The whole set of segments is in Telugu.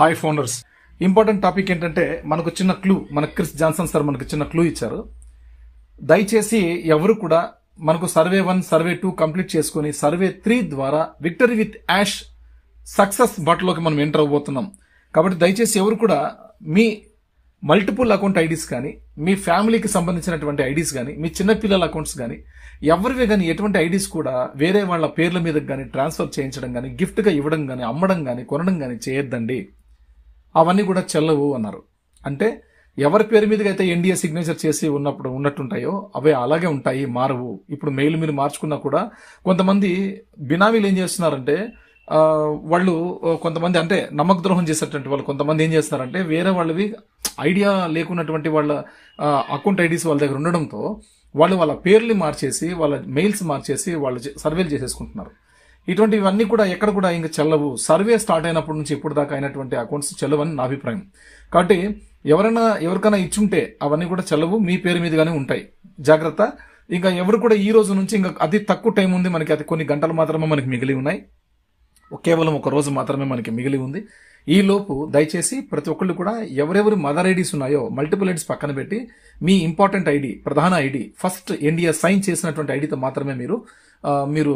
హాయ్ ఫౌండర్స్ ఇంపార్టెంట్ టాపిక్ ఏంటంటే మనకు చిన్న క్లూ మన క్రిస్ జాన్సన్ సార్ మనకు చిన్న క్లూ ఇచ్చారు. దయచేసి ఎవరు కూడా మనకు survey one survey two complete చేసుకుని సర్వే త్రీ ద్వారా విక్టరీ విత్ యాష్ సక్సెస్ బట్లోకి మనం ఎంటర్ అవ్వబోతున్నాం. కాబట్టి దయచేసి ఎవరు కూడా మీ మల్టిపుల్ అకౌంట్ ఐడీస్ కానీ మీ ఫ్యామిలీకి సంబంధించినటువంటి ఐడీస్ కానీ మీ చిన్నపిల్లల అకౌంట్స్ కానీ ఎవరివే కానీ ఎటువంటి ఐడీస్ కూడా వేరే వాళ్ళ పేర్ల మీద కానీ ట్రాన్స్ఫర్ చేయించడం కానీ గిఫ్ట్గా ఇవ్వడం కానీ అమ్మడం కానీ కొనడం కానీ చేయొద్దండి. అవన్నీ కూడా చెల్లవు అన్నారు. అంటే ఎవరి పేరు మీదకి అయితే ఎన్డీఏ సిగ్నేచర్ చేసి ఉన్నప్పుడు ఉన్నట్టుంటాయో అవి అలాగే ఉంటాయి మారవు. ఇప్పుడు మెయిల్ మీరు మార్చుకున్నా కూడా కొంతమంది బినామీలు ఏం చేస్తున్నారంటే వాళ్ళు కొంతమంది అంటే నమ్మక ద్రోహం చేసేటువంటి వాళ్ళు కొంతమంది ఏం చేస్తున్నారంటే వేరే వాళ్ళవి ఐడియా లేకున్నటువంటి వాళ్ళ అకౌంట్ ఐడీస్ వాళ్ళ దగ్గర ఉండడంతో వాళ్ళు వాళ్ళ పేర్లు మార్చేసి వాళ్ళ మెయిల్స్ మార్చేసి వాళ్ళు సర్వేలు చేసేసుకుంటున్నారు. ఇటువంటివన్నీ కూడా ఎక్కడ కూడా ఇంకా చెల్లవు. సర్వే స్టార్ట్ అయినప్పటి నుంచి ఇప్పుడు దాకా అయినటువంటి అకౌంట్స్ చెల్లవని నా అభిప్రాయం. కాబట్టి ఎవరైనా ఎవరికైనా ఇచ్చుంటే అవన్నీ కూడా చెల్లవు మీ పేరు మీదుగానే ఉంటాయి. జాగ్రత్త. ఇంకా ఎవరు కూడా ఈ రోజు నుంచి ఇంకా అతి తక్కువ టైం ఉంది మనకి. అతి కొన్ని గంటలు మాత్రమే మనకి మిగిలి ఉన్నాయి. కేవలం ఒక రోజు మాత్రమే మనకి మిగిలి ఉంది. ఈ లోపు దయచేసి ప్రతి ఒక్కళ్ళు కూడా ఎవరెవరు మదర్ ఐడీస్ ఉన్నాయో మల్టిపుల్ ఐడీస్ పక్కన పెట్టి మీ ఇంపార్టెంట్ ఐడి ప్రధాన ఐడి ఫస్ట్ ఎన్డీఏ సైన్ చేసినటువంటి ఐడితో మాత్రమే మీరు మీరు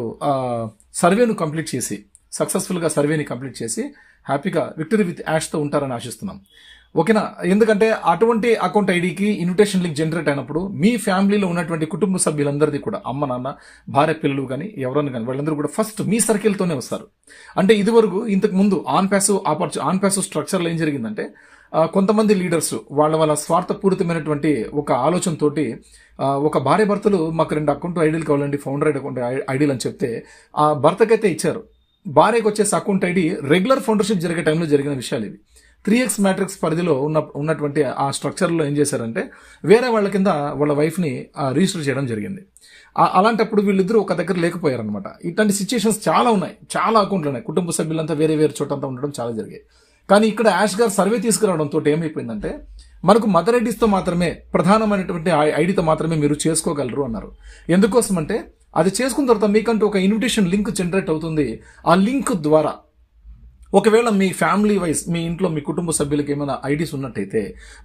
సర్వేను కంప్లీట్ చేసి సక్సెస్ఫుల్గా సర్వేని కంప్లీట్ చేసి హ్యాపీగా విక్టరీ విత్ యాష్తో ఉంటారని ఆశిస్తున్నాం. ఓకేనా? ఎందుకంటే అటువంటి అకౌంట్ ఐడికి ఇన్విటేషన్ లింక్ జనరేట్ అయినప్పుడు మీ ఫ్యామిలీలో ఉన్నటువంటి కుటుంబ సభ్యులందరిది కూడా అమ్మ నాన్న భార్య పిల్లలు కానీ ఎవరన్నా కానీ వాళ్ళందరూ కూడా ఫస్ట్ మీ సర్కిల్తోనే వస్తారు. అంటే ఇదివరకు ఇంతకు ముందు on passive aperture on passive స్ట్రక్చర్లో ఏం జరిగిందంటే కొంతమంది లీడర్స్ వాళ్ళ వాళ్ళ స్వార్థపూరితమైనటువంటి ఒక ఆలోచనతోటి ఒక భార్య భర్తలు మాకు రెండు అకౌంట్ ఐడీలు కావాలండి ఫౌండర్ అకౌంట్ ఐడీలు అని చెప్తే ఆ భర్తకైతే ఇచ్చారు. భార్యకు వచ్చేసి అకౌంట్ ఐడి రెగ్యులర్ ఫౌండర్షిప్ జరిగే టైంలో జరిగిన విషయాలు ఇవి. త్రీ ఎక్స్ మ్యాట్రిక్స్ పరిధిలో ఉన్న ఉన్నటువంటి ఆ స్ట్రక్చర్లో ఏం చేశారంటే వేరే వాళ్ళ కింద వాళ్ళ వైఫ్ని రిజిస్టర్ చేయడం జరిగింది. అలాంటప్పుడు వీళ్ళిద్దరూ ఒక దగ్గర లేకపోయారనమాట ఇట్లాంటి సిచ్యుయేషన్స్ చాలా ఉన్నాయి. చాలా అకౌంట్లు ఉన్నాయి. కుటుంబ సభ్యులంతా వేరే వేరే చోటంతా ఉండడం చాలా జరిగాయి. కానీ ఇక్కడ యాష్ గారు సర్వే తీసుకురావడంతో ఏమైపోయిందంటే మనకు మదర్ ఐడీస్తో మాత్రమే ప్రధానమైనటువంటి ఐడితో మాత్రమే మీరు చేసుకోగలరు అన్నారు. ఎందుకోసం అంటే అది చేసుకున్న తర్వాత మీకంటూ ఒక ఇన్విటేషన్ లింక్ జనరేట్ అవుతుంది. ఆ లింక్ ద్వారా ఒకవేళ మీ ఫ్యామిలీ వైజ్ మీ ఇంట్లో మీ కుటుంబ సభ్యులకి ఏమైనా ఐడీస్ ఉన్నట్టయితే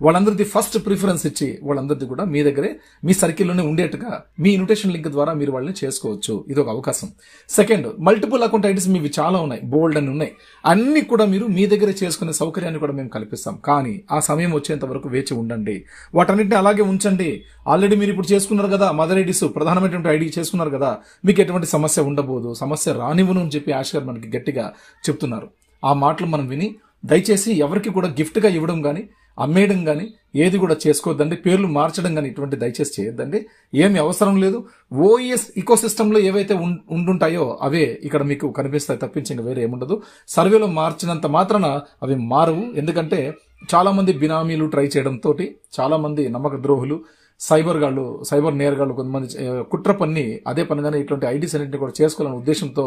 వాళ్ళందరిది ఫస్ట్ ప్రిఫరెన్స్ ఇచ్చి వాళ్ళందరిది కూడా మీ దగ్గరే మీ సర్కిల్లోనే ఉండేట్టుగా మీ ఇన్విటేషన్ లింక్ ద్వారా మీరు వాళ్ళని చేసుకోవచ్చు. ఇది ఒక అవకాశం. సెకండ్ మల్టిపుల్ అకౌంట్ ఐడీస్ మీవి చాలా ఉన్నాయి బోల్డ్ అని ఉన్నాయి. అన్ని కూడా మీరు మీ దగ్గరే చేసుకునే సౌకర్యాన్ని కూడా మేము కల్పిస్తాం. కానీ ఆ సమయం వచ్చేంత వరకు వేచి ఉండండి. వాటన్నిటిని అలాగే ఉంచండి. ఆల్రెడీ మీరు ఇప్పుడు చేసుకున్నారు కదా మదర్ ఐడీస్ ప్రధానమైనటువంటి ఐడి చేసుకున్నారు కదా మీకు ఎటువంటి సమస్య ఉండబోదు సమస్య రానివ్వను అని చెప్పి ఆశ్ గారు మనకి గట్టిగా చెప్తున్నారు. ఆ మాటలు మనం విని దయచేసి ఎవరికి కూడా గిఫ్ట్గా ఇవ్వడం కానీ అమ్మేయడం కానీ ఏది కూడా చేసుకోవద్దండి. పేర్లు మార్చడం కానీ ఇటువంటి దయచేసి చేయొద్దండి. ఏమి అవసరం లేదు. ఓఎస్ ఇకోసిస్టంలో ఏవైతే ఉం- ఉండుంటాయో అవే ఇక్కడ మీకు కనిపిస్తాయి తప్పించి ఇంకా వేరే ఏముండదు. సర్వేలో మార్చినంత మాత్రాన అవి మారవు. ఎందుకంటే చాలామంది బినామీలు ట్రై చేయడంతో చాలామంది నమ్మక ద్రోహులు సైబర్ గాళ్ళు సైబర్ నేరగాళ్ళు కొంతమంది కుట్ర పన్ని అదే పనిగానే ఇటువంటి ఐడీస్ అన్నింటినీ కూడా చేసుకోవాలనే ఉద్దేశంతో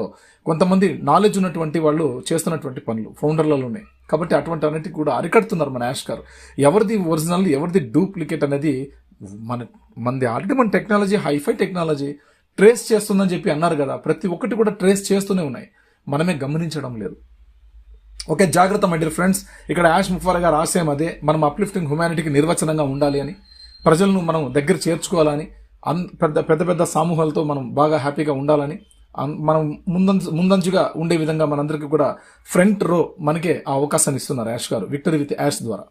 కొంతమంది నాలెడ్జ్ ఉన్నటువంటి వాళ్ళు చేస్తున్నటువంటి పనులు ఫౌండర్లలోనే. కాబట్టి అటువంటి అన్నిటికి కూడా అరికడుతున్నారు మన యాష్ గారు. ఎవరిది ఒరిజినల్ ఎవరిది డూప్లికేట్ అనేది మన మనది ఆల్రెడీ మన టెక్నాలజీ హైఫై టెక్నాలజీ ట్రేస్ చేస్తుందని చెప్పి అన్నారు కదా ప్రతి ఒక్కటి కూడా ట్రేస్ చేస్తూనే ఉన్నాయి. మనమే గమనించడం లేదు. ఓకే జాగ్రత్త మై డియర్ ఫ్రెండ్స్. ఇక్కడ యాష్ ముఫార్ గారు ఆశయం అదే మనం అప్లిఫ్టింగ్ హ్యుమానిటీకి నిర్వచనంగా ఉండాలి అని. ప్రజలను మనం దగ్గర చేర్చుకోవాలని అన్ పెద్ద పెద్ద పెద్ద సమూహాలతో మనం బాగా హ్యాపీగా ఉండాలని మనం ముందంచు ముందంజుగా ఉండే విధంగా మనందరికీ కూడా ఫ్రంట్ రో మనకే ఆ అవకాశాన్ని ఇస్తున్నారు యాష్ గారు విక్టరీ విత్ యాష్ ద్వారా.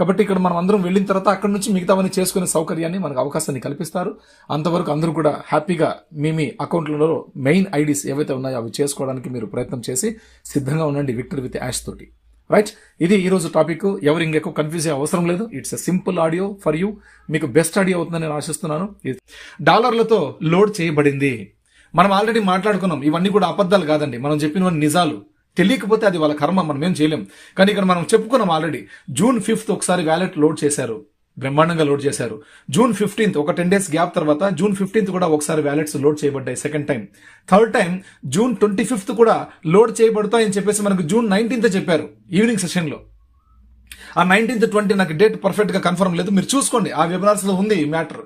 కాబట్టి ఇక్కడ మనం అందరం వెళ్ళిన తర్వాత అక్కడ నుంచి మిగతావన్నీ చేసుకునే సౌకర్యాన్ని మనకు అవకాశాన్ని కల్పిస్తారు. అంతవరకు అందరూ కూడా హ్యాపీగా మీ మీ అకౌంట్లలో మెయిన్ ఐడీస్ ఏవైతే ఉన్నాయో అవి చేసుకోవడానికి మీరు ప్రయత్నం చేసి సిద్ధంగా ఉండండి విక్టరీ విత్ యాష్ తోటి. రైట్ ఇది ఈరోజు టాపిక్ ఎవరు ఇంకెక్కువ కన్ఫ్యూజ్ అయ్యే అవసరం లేదు. It's a simple audio for you మీకు బెస్ట్ ఆడియో అవుతుందని నేను ఆశిస్తున్నాను. ఇది డాలర్లతో లోడ్ చేయబడింది. మనం ఆల్రెడీ మాట్లాడుకున్నాం. ఇవన్నీ కూడా అబద్ధాలు కాదండి. మనం చెప్పినవన్నీ నిజాలు. తెలియకపోతే అది వాళ్ళ కర్మ. మనం ఏం చేయలేం. కానీ ఇక్కడ మనం చెప్పుకున్నాం ఆల్రెడీ జూన్ ఫిఫ్త్ ఒకసారి వ్యాలెట్ లోడ్ చేశారు. బ్రహ్మాండంగా లోడ్ చేశారు. జూన్ ఫిఫ్టీన్త్ ఒక టెన్ డేస్ గ్యాప్ తర్వాత జూన్ ఫిఫ్టీన్త్ కూడా ఒకసారి వ్యాలెట్స్ లోడ్ చేయబడ్డాయి second time. Third time June twenty fifth కూడా లోడ్ చేయబడతాయని చెప్పేసి మనకు జూన్ నైన్టీన్త్ చెప్పారు ఈవినింగ్ సెషన్లో. ఆ నైన్టీన్త్ ట్వంటీ నాకు డేట్ పర్ఫెక్ట్గా కన్ఫర్మ్ లేదు. మీరు చూసుకోండి ఆ వెబినార్స్లో ఉంది ఈ మ్యాటర్.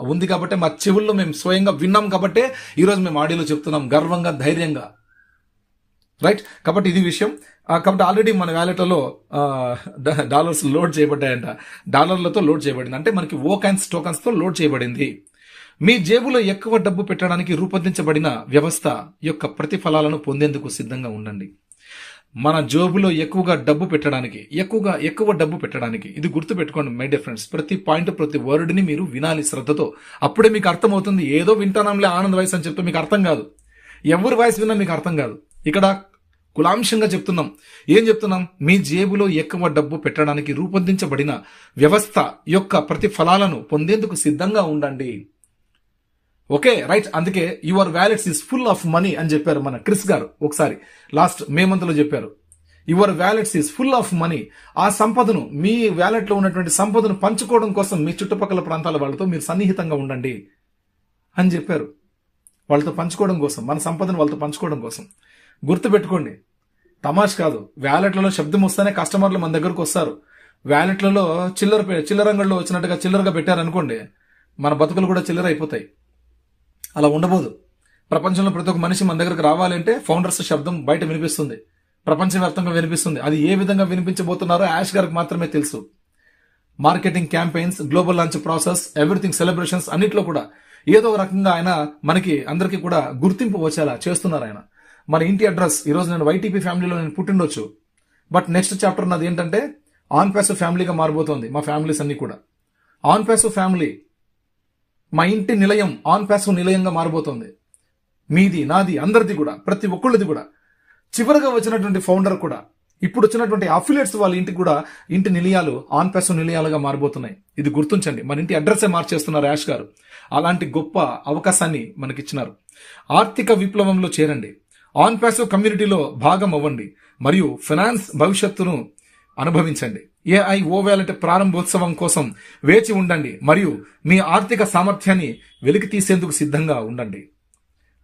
ఉంది కాబట్టి మా చెవుల్లో మేము స్వయంగా విన్నాం కాబట్టే ఈరోజు మేము ఆడియోలో చెప్తున్నాం గర్వంగా ధైర్యంగా. రైట్? కాబట్టి ఇది విషయం. కాబట్టి ఆల్రెడీ మన వ్యాలెట్లలో డాలర్స్ లోడ్ చేయబడ్డాయంట. డాలర్లతో లోడ్ చేయబడింది. అంటే మనకి ఓకాన్స్ టోకన్స్తో లోడ్ చేయబడింది. మీ జేబులో ఎక్కువ డబ్బు పెట్టడానికి రూపొందించబడిన వ్యవస్థ యొక్క ప్రతిఫలాలను పొందేందుకు సిద్ధంగా ఉండండి. మన జోబులో ఎక్కువగా డబ్బు పెట్టడానికి ఎక్కువగా ఎక్కువ డబ్బు పెట్టడానికి ఇది గుర్తు పెట్టుకోండి మై డియర్ ఫ్రెండ్స్ ప్రతి పాయింట్ ప్రతి వర్డ్ని మీరు వినాలి శ్రద్ధతో. అప్పుడే మీకు అర్థమవుతుంది ఏదో వింటానంలే ఆనంద్ వాయిస్ అని చెప్తే మీకు అర్థం కాదు. ఎవరి వాయిస్ విన్నా మీకు అర్థం కాదు. ఇక్కడ కులాంశంగా చెప్తున్నాం. ఏం చెప్తున్నాం? మీ జేబులో ఎక్కువ డబ్బు పెట్టడానికి రూపొందించబడిన వ్యవస్థ యొక్క ప్రతిఫలాలను పొందేందుకు సిద్ధంగా ఉండండి. Okay right. అందుకే your wallets is full of money అని చెప్పారు మన క్రిస్ గారు ఒకసారి. లాస్ట్ మే మంత్లో చెప్పారు. Your wallets is full of money. ఆ సంపదను మీ వ్యాలెట్లో ఉన్నటువంటి సంపదను పంచుకోవడం కోసం మీ చుట్టుపక్కల ప్రాంతాల వాళ్ళతో మీరు సన్నిహితంగా ఉండండి అని చెప్పారు. వాళ్ళతో పంచుకోవడం కోసం మన సంపదను వాళ్ళతో పంచుకోవడం కోసం. గుర్తుపెట్టుకోండి. తమాష్ కాదు వ్యాలెట్లలో శబ్దం వస్తేనే కస్టమర్లు మన దగ్గరకు వస్తారు. వ్యాలెట్లలో చిల్లర పె- వచ్చినట్టుగా చిల్లరగా పెట్టారనుకోండి మన బతుకులు కూడా చిల్లర అయిపోతాయి. అలా ఉండబోదు. ప్రపంచంలో ప్రతి ఒక్క మనిషి మన దగ్గరకు రావాలంటే ఫౌండర్స్ శబ్దం బయట వినిపిస్తుంది. ప్రపంచవ్యాప్తంగా వినిపిస్తుంది. అది ఏ విధంగా వినిపించబోతున్నారో యాష్ గారికి మాత్రమే తెలుసు. Marketing campaigns global launch process everything celebrations అన్నిట్లో కూడా ఏదో ఒక రకంగా ఆయన మనకి అందరికీ కూడా గుర్తింపు వచ్చేలా చేస్తున్నారు ఆయన. మన ఇంటి అడ్రస్. ఈ రోజు నేను వైటీపీ ఫ్యామిలీలో నేను పుట్టిండొచ్చు. బట్ నెక్స్ట్ చాప్టర్ నాది ఏంటంటే ఆన్ ప్యాసివ్ ఫ్యామిలీగా మారిపోతుంది మా ఫ్యామిలీస్ అన్ని కూడా. ఆన్ ప్యాసివ్ ఫ్యామిలీ మా ఇంటి నిలయం ఆన్ ప్యాసివ్ నిలయంగా మారిపోతుంది మీది నాది అందరిది కూడా ప్రతి ఒక్కళ్ళది కూడా. చివరిగా వచ్చినటువంటి ఫౌండర్ కూడా ఇప్పుడు వచ్చినటువంటి అఫిలియట్స్ వాళ్ళ ఇంటికి కూడా ఇంటి నిలయాలు ఆన్ ప్యాసివ్ నిలయాలుగా మారిపోతున్నాయి ఇది గుర్తుంచండి. మన ఇంటి అడ్రస్సే మార్చేస్తున్నారు యాష్ గారు. అలాంటి గొప్ప అవకాశాన్ని మనకిచ్చినారు. ఆర్థిక విప్లవంలో చేరండి. ఆన్ ప్యాసివ్ కమ్యూనిటీలో భాగం అవ్వండి మరియు ఫినాన్స్ భవిష్యత్తును అనుభవించండి. ఏఐ ఓ వ్యాలెట్ ప్రారంభోత్సవం కోసం వేచి ఉండండి మరియు మీ ఆర్థిక సామర్థ్యాన్ని వెలికి తీసేందుకు సిద్ధంగా ఉండండి.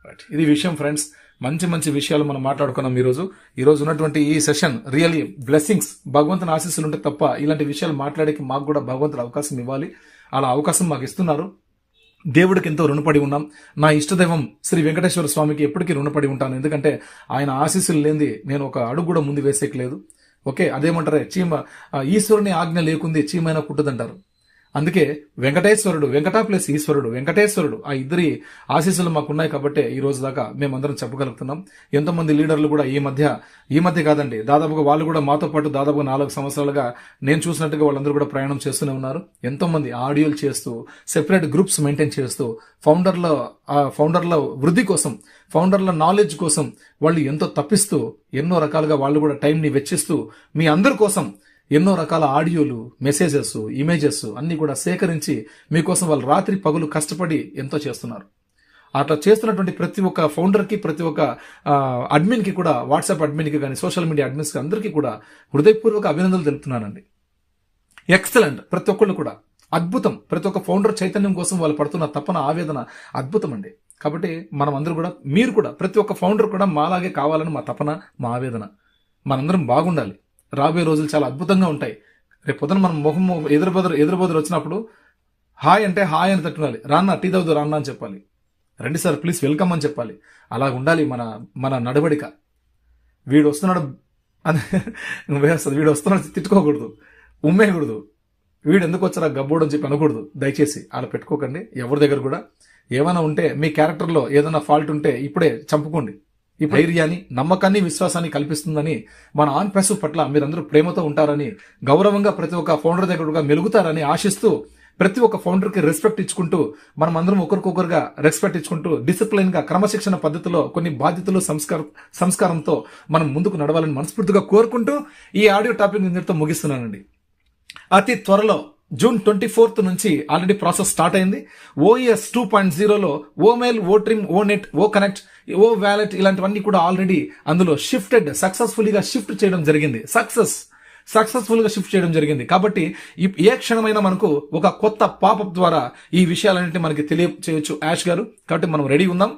రైట్ ఇది విషయం ఫ్రెండ్స్. మంచి మంచి విషయాలు మనం మాట్లాడుకున్నాం ఈరోజు. ఈరోజు ఉన్నటువంటి ఈ సెషన్ రియలీ బ్లెస్సింగ్స్. భగవంతుని ఆశీస్సులు ఉంటే తప్ప ఇలాంటి విషయాలు మాట్లాడేకి మాకు కూడా భగవంతుడు అవకాశం ఇవ్వాలి. అలా అవకాశం మాకు ఇస్తున్నారు. దేవుడికి ఎంతో రుణపడి ఉన్నాం. నా ఇష్టదైవం శ్రీ వెంకటేశ్వర స్వామికి ఎప్పటికీ రుణపడి ఉంటాను. ఎందుకంటే ఆయన ఆశీస్సులు లేనిది నేను ఒక అడుగు కూడా ముందు వేసేకి ఓకే అదేమంటారే? చీమ ఈశ్వరుని ఆజ్ఞ లేకుంది చీమైన పుట్టదంటారు. అందుకే వెంకటేశ్వరుడు వెంకట ప్లస్ ఈశ్వరుడు వెంకటేశ్వరుడు ఆ ఇద్దరి ఆశీస్సులు మాకున్నాయి కాబట్టి ఈ రోజు దాకా మేమందరం చెప్పగలుగుతున్నాం. ఎంతోమంది లీడర్లు కూడా ఈ మధ్య ఈ మధ్య కాదండి దాదాపుగా వాళ్ళు కూడా మాతో పాటు దాదాపుగా నాలుగు సంవత్సరాలుగా నేను చూసినట్టుగా వాళ్ళందరూ కూడా ప్రయాణం చేస్తూనే ఉన్నారు. ఎంతోమంది ఆడియోలు చేస్తూ సెపరేట్ గ్రూప్స్ మెయింటైన్ చేస్తూ ఫౌండర్ల ఫౌండర్ల వృద్ధి కోసం ఫౌండర్ల నాలెడ్జ్ కోసం వాళ్ళు ఎంతో తప్పిస్తూ ఎన్నో రకాలుగా వాళ్ళు కూడా టైంని వెచ్చిస్తూ మీ అందరి కోసం ఎన్నో రకాల ఆడియోలు మెసేజెస్ ఇమేజెస్ అన్ని కూడా సేకరించి మీకోసం వాళ్ళు రాత్రి పగులు కష్టపడి ఎంతో చేస్తున్నారు. అట్లా చేస్తున్నటువంటి ప్రతి ఒక్క ఫౌండర్కి ప్రతి ఒక్క అడ్మిన్కి కూడా వాట్సాప్ అడ్మిన్కి కానీ సోషల్ మీడియా అడ్మిన్స్కి అందరికీ కూడా హృదయపూర్వక అభినందనలు తెలుపుతున్నానండి. ఎక్సలెంట్! ప్రతి ఒక్కళ్ళు కూడా. అద్భుతం! ప్రతి ఒక్క ఫౌండర్ చైతన్యం కోసం వాళ్ళు పడుతున్న తపన ఆవేదన అద్భుతం అండి కాబట్టి మనం అందరూ కూడా మీరు కూడా ప్రతి ఒక్క ఫౌండర్ కూడా మాలాగే కావాలని మా తపన మా ఆవేదన. మనందరం బాగుండాలి. రాబోయే రోజులు చాలా అద్భుతంగా ఉంటాయి. రేపు పొద్దున మనం మొహం ఎదురు బదురు వచ్చినప్పుడు హాయ్ అంటే హాయ్ అని తట్టుకోవాలి. రాన్న టీ తాగుదు రాన్న అని చెప్పాలి. రండి సార్ ప్లీజ్ వెల్కమ్ అని చెప్పాలి. అలా ఉండాలి మన మన నడవడిక. వీడు వస్తున్నాడు అని వేస్తుంది వీడు వస్తున్నాడు తిట్టుకోకూడదు. ఉమ్మేయకూడదు. వీడు ఎందుకు వచ్చారా గబ్బోడు అని చెప్పి అనకూడదు. దయచేసి అలా పెట్టుకోకండి. ఎవరి దగ్గర కూడా ఏమైనా ఉంటే మీ క్యారెక్టర్లో ఏదైనా ఫాల్ట్ ఉంటే ఇప్పుడే చంపుకోండి. ఈ ధైర్యాన్ని నమ్మకాన్ని విశ్వాసాన్ని కల్పిస్తుందని మన ఆన్ ప్రెస్ పట్ల మీరందరూ ప్రేమతో ఉంటారని గౌరవంగా ప్రతి ఒక్క ఫౌండర్ దగ్గర మెలుగుతారని ఆశిస్తూ ప్రతి ఒక్క ఫౌండర్కి రెస్పెక్ట్ ఇచ్చుకుంటూ మనం అందరం ఒకరికొకరుగా రెస్పెక్ట్ ఇచ్చుకుంటూ డిసిప్లిన్గా క్రమశిక్షణ పద్ధతిలో కొన్ని బాధ్యతలు సంస్కార సంస్కారంతో మనం ముందుకు నడవాలని మనస్ఫూర్తిగా కోరుకుంటూ ఈ ఆడియో టాపిక్ ఇంతటితో ముగిస్తున్నానండి. అతి త్వరలో జూన్ ట్వంటీ ఫోర్త్ నుంచి ఆల్రెడీ ప్రాసెస్ స్టార్ట్ అయింది. ఓఎస్ టూ పాయింట్ జీరోలో O mail O trim O net O connect O wallet ఇలాంటివన్నీ కూడా ఆల్రెడీ అందులో షిఫ్టెడ్ సక్సెస్ఫుల్గా షిఫ్ట్ చేయడం జరిగింది. సక్సెస్ సక్సెస్ఫుల్గా షిఫ్ట్ చేయడం జరిగింది. కాబట్టి ఏ క్షణమైనా మనకు ఒక కొత్త పాపప్ ద్వారా ఈ విషయాలన్నింటినీ మనకి తెలియచేయచ్చు యాష్ గారు. కాబట్టి మనం రెడీ ఉందాం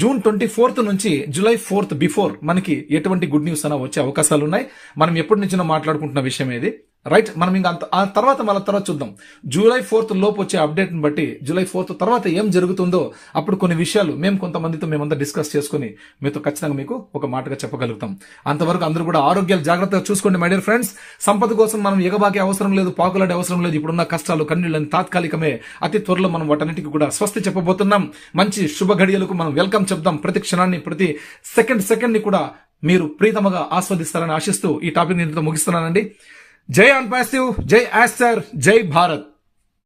జూన్ ట్వంటీ ఫోర్త్ నుంచి జూలై ఫోర్త్ బిఫోర్ మనకి ఎటువంటి గుడ్ న్యూస్ అయినా వచ్చే అవకాశాలు ఉన్నాయి మనం ఎప్పటి నుంచినో మాట్లాడుకుంటున్న విషయం ఏది రైట్ మనం ఇంకా అంత- ఆ తర్వాత మన తర్వాత చూద్దాం. జూలై ఫోర్త్ లోపు వచ్చే అప్డేట్ని బట్టి జూలై ఫోర్త్ తర్వాత ఏం జరుగుతుందో అప్పుడు కొన్ని విషయాలు మేము కొంతమందితో మేమంతా డిస్కస్ చేసుకుని మీతో ఖచ్చితంగా మీకు ఒక మాటగా చెప్పగలుగుతాం. అంతవరకు అందరూ కూడా ఆరోగ్యాలు జాగ్రత్తగా చూసుకోండి మై డియర్ ఫ్రెండ్స్ సంపద కోసం మనం ఎగబాకే అవసరం లేదు పాకులాడే అవసరం లేదు. ఇప్పుడున్న కష్టాలు కన్నీళ్ళని తాత్కాలికమే అతి త్వరలో మనం వాటన్నిటికీ కూడా స్వస్తి చెప్పబోతున్నాం. మంచి శుభ ఘడియలకు మనం వెల్కమ్ చెప్దాం. ప్రతి క్షణాన్ని ప్రతి సెకండ్ సెకండ్ని కూడా మీరు ప్రీతమగా ఆస్వాదిస్తారని ఆశిస్తూ ఈ టాపిక్ నేను ముగిస్తున్నానండి. जय अनपैसिव जय एसर जय भारत।